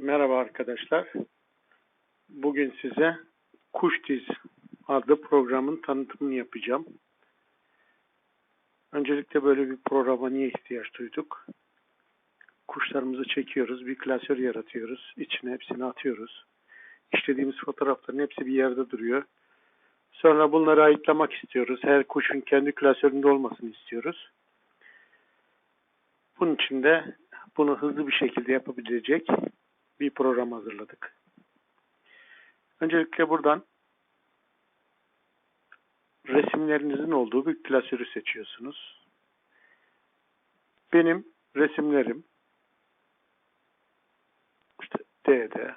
Merhaba arkadaşlar. Bugün size Kuş Diz adlı programın tanıtımını yapacağım. Öncelikle böyle bir programa niye ihtiyaç duyduk? Kuşlarımızı çekiyoruz, bir klasör yaratıyoruz, içine hepsini atıyoruz. İşlediğimiz fotoğrafların hepsi bir yerde duruyor. Sonra bunları ayıklamak istiyoruz. Her kuşun kendi klasöründe olmasını istiyoruz. Bunun için de bunu hızlı bir şekilde yapabilecek bir program hazırladık. Öncelikle buradan resimlerinizin olduğu bir klasörü seçiyorsunuz. Benim resimlerim işte D'de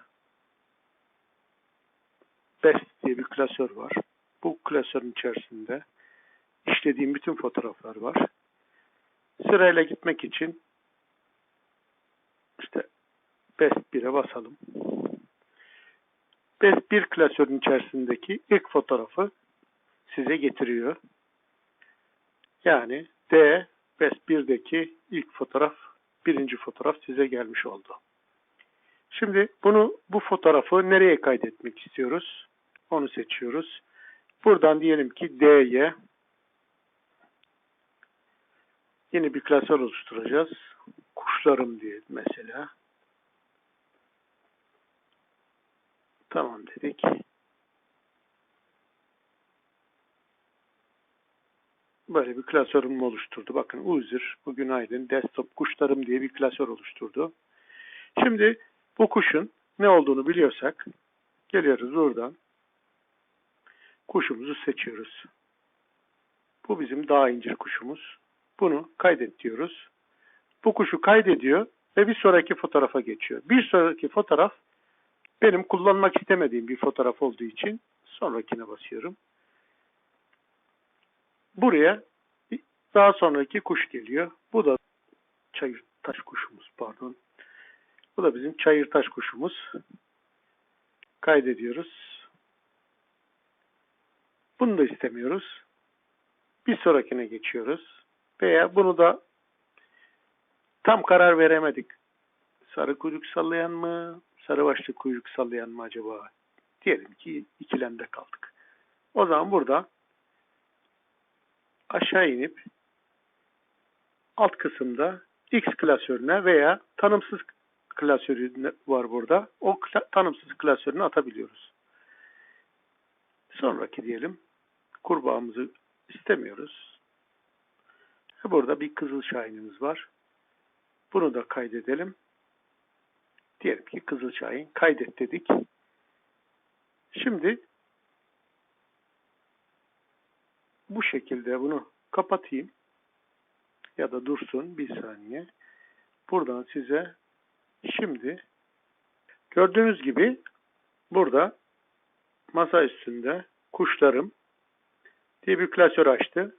Best diye bir klasör var. Bu klasörün içerisinde işlediğim bütün fotoğraflar var. Sırayla gitmek için Best 1'e basalım. Best 1 klasörün içerisindeki ilk fotoğrafı size getiriyor. Yani D Best 1'deki ilk fotoğraf, birinci fotoğraf size gelmiş oldu. Şimdi bunu bu fotoğrafı nereye kaydetmek istiyoruz? Onu seçiyoruz. Buradan diyelim ki D'ye yeni bir klasör oluşturacağız. Kuşlarım diye mesela. Tamam dedik. Böyle bir klasörümü oluşturdu. Bakın Uzir, bugün Aydın, Desktop Kuşlarım diye bir klasör oluşturdu. Şimdi bu kuşun ne olduğunu biliyorsak geliyoruz buradan. Kuşumuzu seçiyoruz. Bu bizim dağ incir kuşumuz. Bunu kaydet diyoruz. Bu kuşu kaydediyor ve bir sonraki fotoğrafa geçiyor. Bir sonraki fotoğraf benim kullanmak istemediğim bir fotoğraf olduğu için sonrakine basıyorum. Buraya daha sonraki kuş geliyor. Bu da çayır taş kuşumuz pardon. Bu da bizim çayır taş kuşumuz. Kaydediyoruz. Bunu da istemiyoruz. Bir sonrakine geçiyoruz. Veya bunu da tam karar veremedik. Sarı kuyruk sallayan mı? Sarı başlı kuyruk sallayan mı acaba? Diyelim ki ikilemde kaldık. O zaman burada aşağı inip alt kısımda X klasörüne veya tanımsız klasörü var burada. O tanımsız klasörünü atabiliyoruz. Sonraki diyelim kurbağamızı istemiyoruz. Burada bir kızıl şahinimiz var. Bunu da kaydedelim. Diyelim ki kızıl şahin kaydet dedik. Şimdi bu şekilde bunu kapatayım ya da dursun bir saniye. Buradan size şimdi gördüğünüz gibi burada masa üstünde kuşlarım diye bir klasör açtı.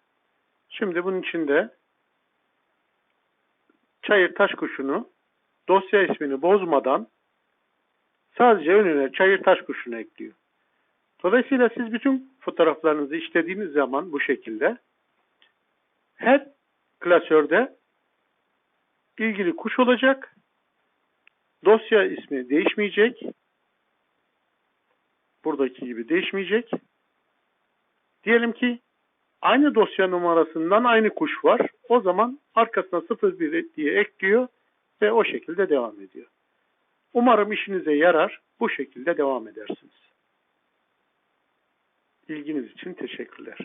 Şimdi bunun içinde çayır taş kuşunu dosya ismini bozmadan sadece önüne çayır taş kuşunu ekliyor. Dolayısıyla siz bütün fotoğraflarınızı işlediğiniz zaman bu şekilde her klasörde ilgili kuş olacak. Dosya ismi değişmeyecek. Buradaki gibi değişmeyecek. Diyelim ki aynı dosya numarasından aynı kuş var. O zaman arkasına 01 diye ekliyor ve o şekilde devam ediyor. Umarım işinize yarar. Bu şekilde devam edersiniz. İlginiz için teşekkürler.